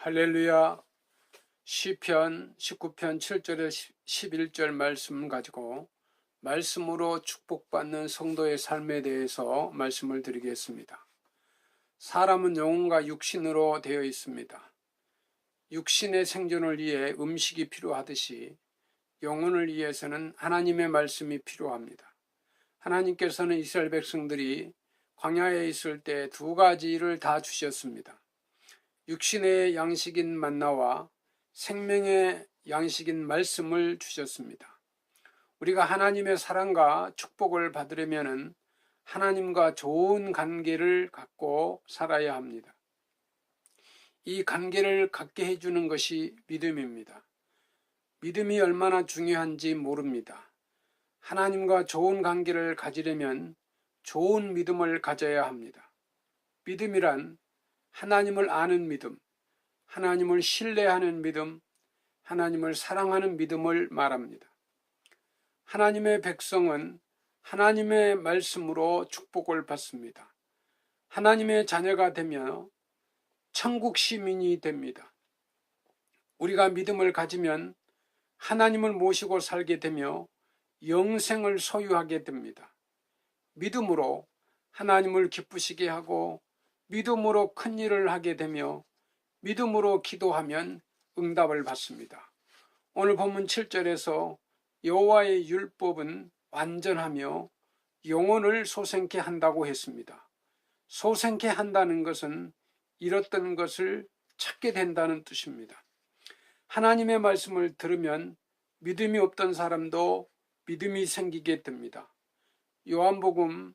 할렐루야 시편 19편 7절에 11절 말씀 가지고 말씀으로 축복받는 성도의 삶에 대해서 말씀을 드리겠습니다. 사람은 영혼과 육신으로 되어 있습니다. 육신의 생존을 위해 음식이 필요하듯이 영혼을 위해서는 하나님의 말씀이 필요합니다. 하나님께서는 이스라엘 백성들이 광야에 있을 때 두 가지를 다 주셨습니다. 육신의 양식인 만나와 생명의 양식인 말씀을 주셨습니다. 우리가 하나님의 사랑과 축복을 받으려면 하나님과 좋은 관계를 갖고 살아야 합니다. 이 관계를 갖게 해주는 것이 믿음입니다. 믿음이 얼마나 중요한지 모릅니다. 하나님과 좋은 관계를 가지려면 좋은 믿음을 가져야 합니다. 믿음이란 하나님을 아는 믿음, 하나님을 신뢰하는 믿음, 하나님을 사랑하는 믿음을 말합니다. 하나님의 백성은 하나님의 말씀으로 축복을 받습니다. 하나님의 자녀가 되며 천국 시민이 됩니다. 우리가 믿음을 가지면 하나님을 모시고 살게 되며 영생을 소유하게 됩니다. 믿음으로 하나님을 기쁘시게 하고 믿음으로 큰 일을 하게 되며 믿음으로 기도하면 응답을 받습니다. 오늘 본문 7절에서 여호와의 율법은 완전하며 영혼을 소생케 한다고 했습니다. 소생케 한다는 것은 잃었던 것을 찾게 된다는 뜻입니다. 하나님의 말씀을 들으면 믿음이 없던 사람도 믿음이 생기게 됩니다. 요한복음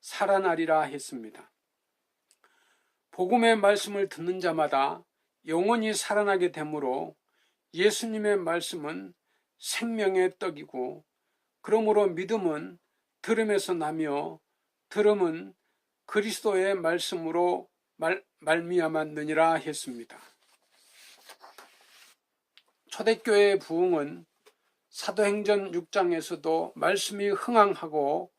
살아나리라 했습니다. 복음의 말씀을 듣는 자마다 영원히 살아나게 되므로 예수님의 말씀은 생명의 떡이고 그러므로 믿음은 들음에서 나며 들음은 그리스도의 말씀으로 말, 말미암았느니라 했습니다. 초대교회의 부흥은 사도행전 6장에서도 말씀이 흥황하고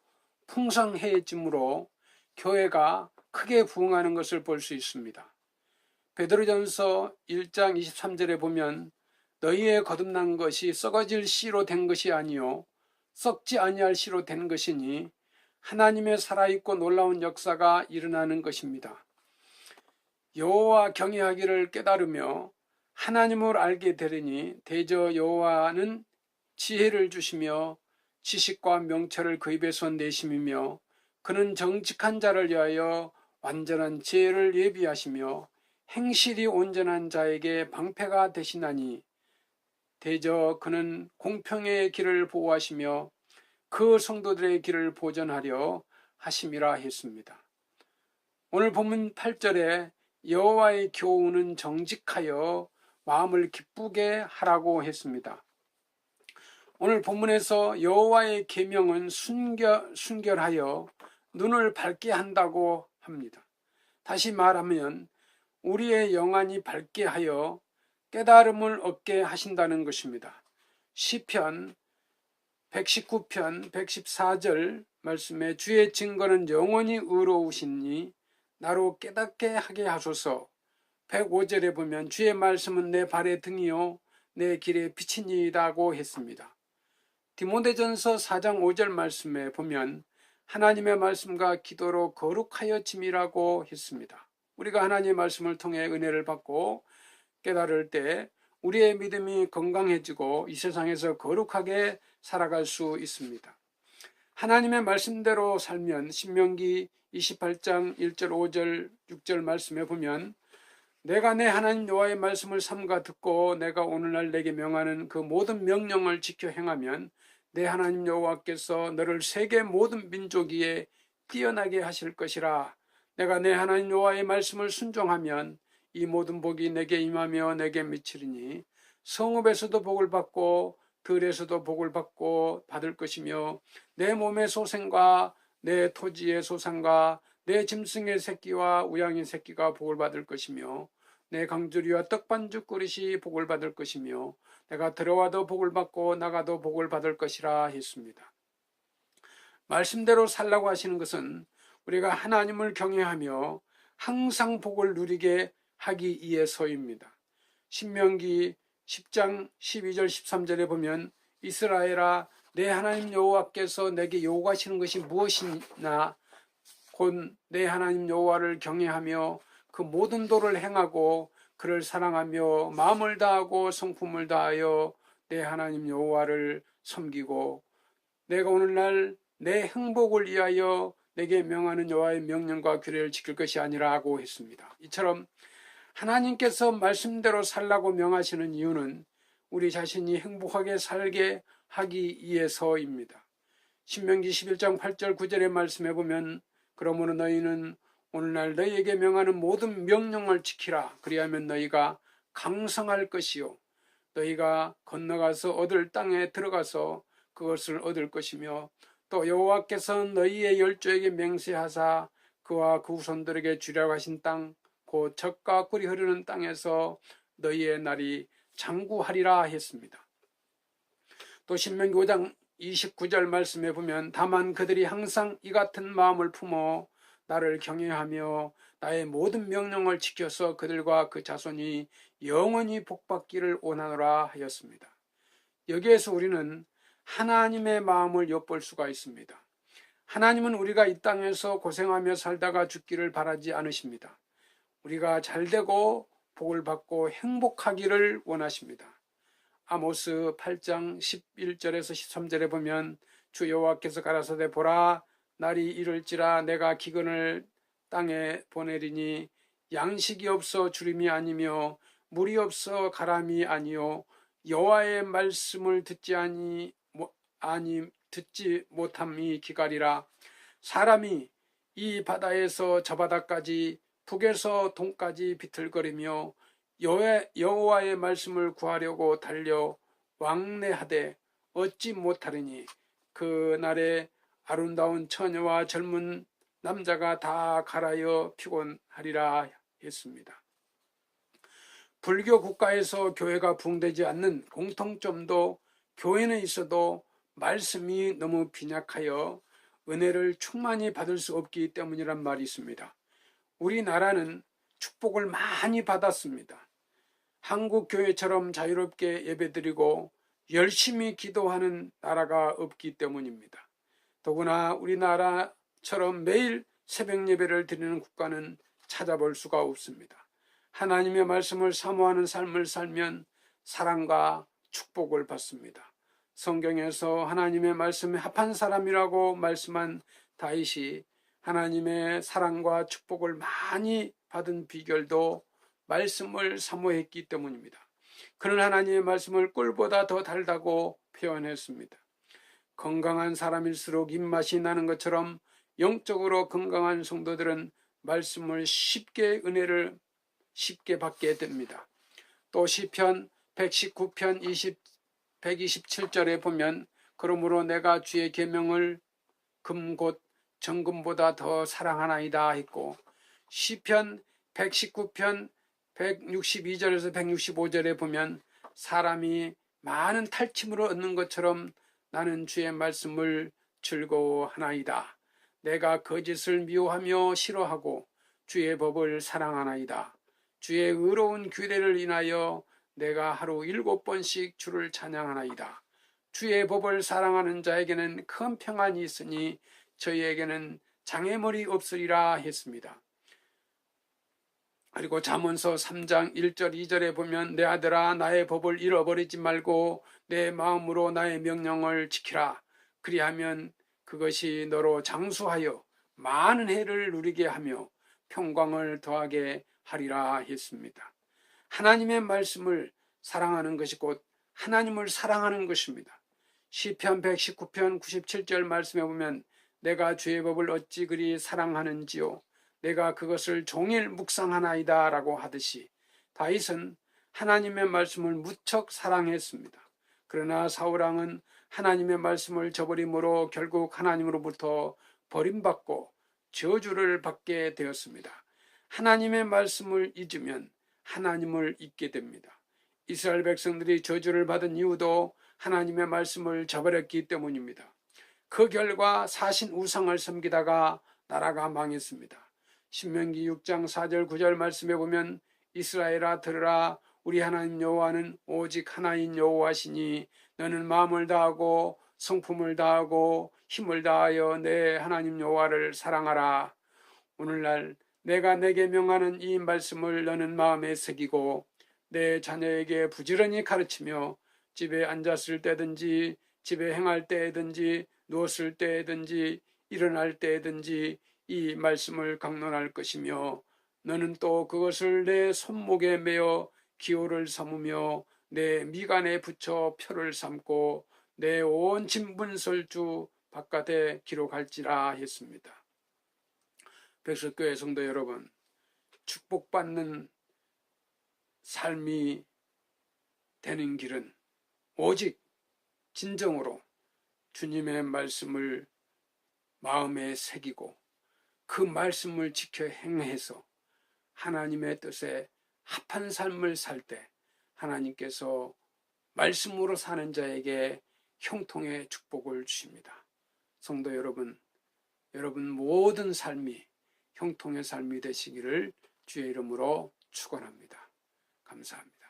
풍성해짐으로 교회가 크게 부흥하는 것을 볼 수 있습니다. 베드로전서 1장 23절에 보면 너희의 거듭난 것이 썩어질 씨로 된 것이 아니요 썩지 아니할 씨로 된 것이니 하나님의 살아있고 놀라운 역사가 일어나는 것입니다. 여호와 경외하기를 깨달으며 하나님을 알게 되리니 대저 여호와는 지혜를 주시며 지식과 명철을 그 입에서 내심이며 그는 정직한 자를 위하여 완전한 지혜를 예비하시며 행실이 온전한 자에게 방패가 되시나니 대저 그는 공평의 길을 보호하시며 그 성도들의 길을 보전하려 하심이라 했습니다. 오늘 본문 8절에 여호와의 교훈은 정직하여 마음을 기쁘게 하라고 했습니다. 오늘 본문에서 여호와의 계명은 순결, 순결하여 눈을 밝게 한다고 합니다. 다시 말하면 우리의 영안이 밝게 하여 깨달음을 얻게 하신다는 것입니다. 시편 119편 114절 말씀에 주의 증거는 영원히 의로우시니 나로 깨닫게 하게 하소서 105절에 보면 주의 말씀은 내 발의 등이요 내 길에 비치니이다고 했습니다. 디모데전서 4장 5절 말씀에 보면 하나님의 말씀과 기도로 거룩하여 짐이라고 했습니다. 우리가 하나님의 말씀을 통해 은혜를 받고 깨달을 때 우리의 믿음이 건강해지고 이 세상에서 거룩하게 살아갈 수 있습니다. 하나님의 말씀대로 살면 신명기 28장 1절 5절 6절 말씀에 보면 내가 내 하나님 여호와의 말씀을 삼가 듣고 내가 오늘날 내게 명하는 그 모든 명령을 지켜 행하면 내 하나님 여호와께서 너를 세계 모든 민족 위에 뛰어나게 하실 것이라. 내가 내 하나님 여호와의 말씀을 순종하면 이 모든 복이 내게 임하며 내게 미치리니 성읍에서도 복을 받고 들에서도 복을 받고 받을 것이며 내 몸의 소생과 내 토지의 소산과 내 짐승의 새끼와 우양의 새끼가 복을 받을 것이며 내 강주리와 떡반죽 그릇이 복을 받을 것이며 내가 들어와도 복을 받고 나가도 복을 받을 것이라 했습니다. 말씀대로 살라고 하시는 것은 우리가 하나님을 경외하며 항상 복을 누리게 하기 위해서입니다. 신명기 10장 12절 13절에 보면 이스라엘아 내 하나님 여호와께서 내게 요구하시는 것이 무엇이나 곧 내 하나님 여호와를 경외하며 그 모든 도를 행하고 그를 사랑하며 마음을 다하고 성품을 다하여 내 하나님 여호와를 섬기고 내가 오늘날 내 행복을 위하여 내게 명하는 여호와의 명령과 규례를 지킬 것이 아니라 하고 했습니다. 이처럼 하나님께서 말씀대로 살라고 명하시는 이유는 우리 자신이 행복하게 살게 하기 위해서입니다. 신명기 11장 8절 9절의 말씀에 보면 그러므로 너희는 오늘날 너희에게 명하는 모든 명령을 지키라 그리하면 너희가 강성할 것이요 너희가 건너가서 얻을 땅에 들어가서 그것을 얻을 것이며 또 여호와께서 너희의 열조에게 맹세하사 그와 그 후손들에게 주려고 하신 땅곧 젖과 꿀이 흐르는 땅에서 너희의 날이 장구하리라 했습니다. 또 신명기 5장 29절 말씀에 보면 다만 그들이 항상 이 같은 마음을 품어 나를 경외하며 나의 모든 명령을 지켜서 그들과 그 자손이 영원히 복받기를 원하노라 하였습니다. 여기에서 우리는 하나님의 마음을 엿볼 수가 있습니다. 하나님은 우리가 이 땅에서 고생하며 살다가 죽기를 바라지 않으십니다. 우리가 잘 되고 복을 받고 행복하기를 원하십니다. 아모스 8장 11절에서 13절에 보면 주 여호와께서 가라사대 보라 날이 이를지라 내가 기근을 땅에 보내리니 양식이 없어 주림이 아니며 물이 없어 가람이 아니요 여호와의 말씀을 듣지 아니 뭐, 아니 듣지 못함이 기갈이라. 사람이 이 바다에서 저 바다까지 북에서 동까지 비틀거리며 여호와의 말씀을 구하려고 달려 왕래하되 얻지 못하리니 그 날에 아름다운 처녀와 젊은 남자가 다 갈아여 피곤하리라 했습니다. 불교 국가에서 교회가 붕되지 않는 공통점도 교회는 있어도 말씀이 너무 빈약하여 은혜를 충만히 받을 수 없기 때문이란 말이 있습니다. 우리나라는 축복을 많이 받았습니다. 한국 교회처럼 자유롭게 예배드리고 열심히 기도하는 나라가 없기 때문입니다. 더구나 우리나라처럼 매일 새벽 예배를 드리는 국가는 찾아볼 수가 없습니다. 하나님의 말씀을 사모하는 삶을 살면 사랑과 축복을 받습니다. 성경에서 하나님의 말씀에 합한 사람이라고 말씀한 다윗이 하나님의 사랑과 축복을 많이 받은 비결도 말씀을 사모했기 때문입니다. 그는 하나님의 말씀을 꿀보다 더 달다고 표현했습니다. 건강한 사람일수록 입맛이 나는 것처럼 영적으로 건강한 성도들은 말씀을 쉽게 은혜를 쉽게 받게 됩니다. 또 시편 119편 20 127절에 보면 그러므로 내가 주의 계명을 금곧 정금보다 더 사랑하나이다 했고 시편 119편 162절에서 165절에 보면 사람이 많은 탈침으로 얻는 것처럼 나는 주의 말씀을 즐거워하나이다. 내가 거짓을 미워하며 싫어하고 주의 법을 사랑하나이다. 주의 의로운 규례를 인하여 내가 하루 일곱 번씩 주를 찬양하나이다. 주의 법을 사랑하는 자에게는 큰 평안이 있으니 저희에게는 장애물이 없으리라 했습니다. 그리고 잠언서 3장 1절 2절에 보면 내 아들아 나의 법을 잃어버리지 말고 내 마음으로 나의 명령을 지키라. 그리하면 그것이 너로 장수하여 많은 해를 누리게 하며 평광을 더하게 하리라 했습니다. 하나님의 말씀을 사랑하는 것이 곧 하나님을 사랑하는 것입니다. 시편 119편 97절 말씀에 보면 내가 주의 법을 어찌 그리 사랑하는지요 내가 그것을 종일 묵상하나이다 라고 하듯이 다윗은 하나님의 말씀을 무척 사랑했습니다. 그러나 사울왕은 하나님의 말씀을 저버림으로 결국 하나님으로부터 버림받고 저주를 받게 되었습니다. 하나님의 말씀을 잊으면 하나님을 잊게 됩니다. 이스라엘 백성들이 저주를 받은 이유도 하나님의 말씀을 저버렸기 때문입니다. 그 결과 사신 우상을 섬기다가 나라가 망했습니다. 신명기 6장 4절 9절 말씀에 보면 이스라엘아 들으라 우리 하나님 여호와는 오직 하나인 여호와시니 너는 마음을 다하고 성품을 다하고 힘을 다하여 내 하나님 여호와를 사랑하라. 오늘날 내가 내게 명하는 이 말씀을 너는 마음에 새기고 내 자녀에게 부지런히 가르치며 집에 앉았을 때든지 집에 행할 때든지 누웠을 때든지 일어날 때든지 이 말씀을 강론할 것이며 너는 또 그것을 내 손목에 매어 기호를 삼으며 내 미간에 붙여 표를 삼고 내 온 진분설주 바깥에 기록할지라 했습니다. 백석교회 성도 여러분, 축복받는 삶이 되는 길은 오직 진정으로 주님의 말씀을 마음에 새기고 그 말씀을 지켜 행해서 하나님의 뜻에 합한 삶을 살 때 하나님께서 말씀으로 사는 자에게 형통의 축복을 주십니다. 성도 여러분, 여러분 모든 삶이 형통의 삶이 되시기를 주의 이름으로 축원합니다. 감사합니다.